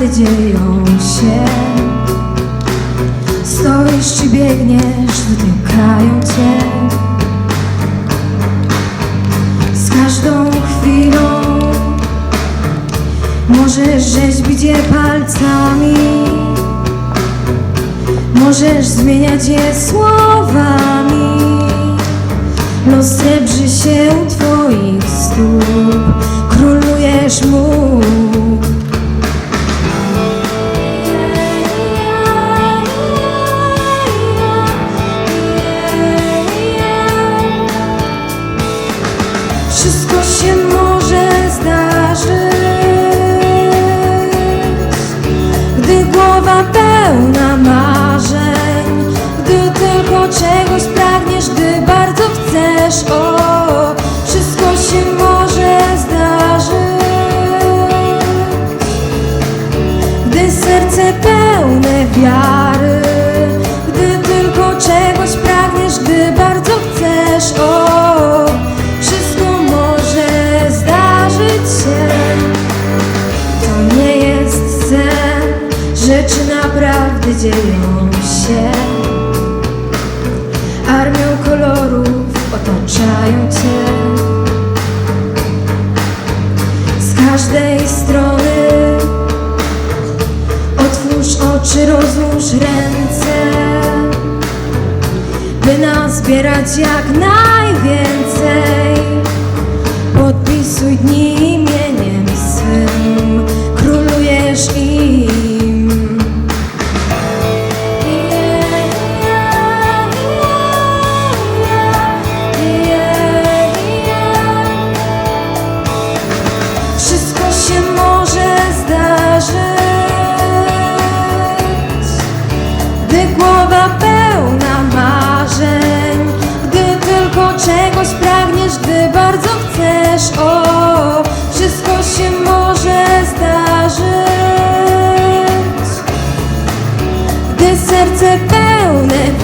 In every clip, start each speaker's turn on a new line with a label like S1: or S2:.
S1: naprawdę dzieją się. Stoisz czy biegniesz, dotykają cię? Z każdą chwilą Możesz rzeźbić je palcami. Możesz zmieniać je słowami. Los srebrzy się u twoich stóp. Królujesz mu Wszystko się może zdarzyć. Gdy głowa pełna marzeń Gdy tylko czegoś pragniesz, gdy bardzo chcesz O, wszystko się może zdarzyć. Gdy serce pełne wiary dzieją się. Armią kolorów otaczają cię. Z każdej strony Otwórz oczy, rozłóż ręce By nazbierać jak najwięcej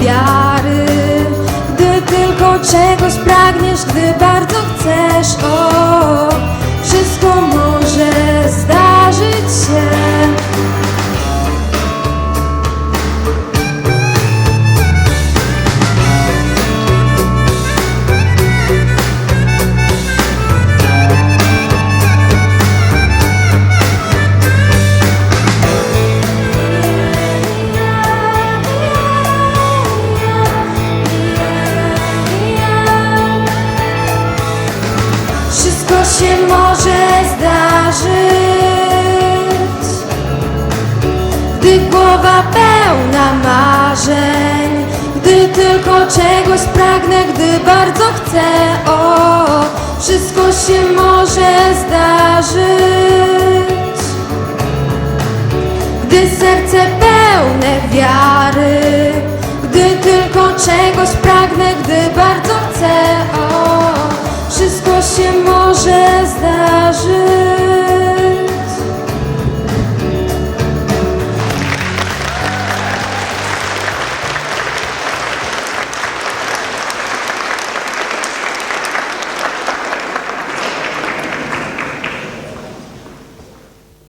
S1: wiary. Gdy tylko czegoś pragniesz, gdy bardzo chcesz się może zdarzyć Gdy głowa pełna marzeń Gdy tylko czegoś pragnę, gdy bardzo chcę. O, wszystko się może zdarzyć Gdy serce pełne wiary Gdy tylko czegoś pragnę, gdy bardzo chcę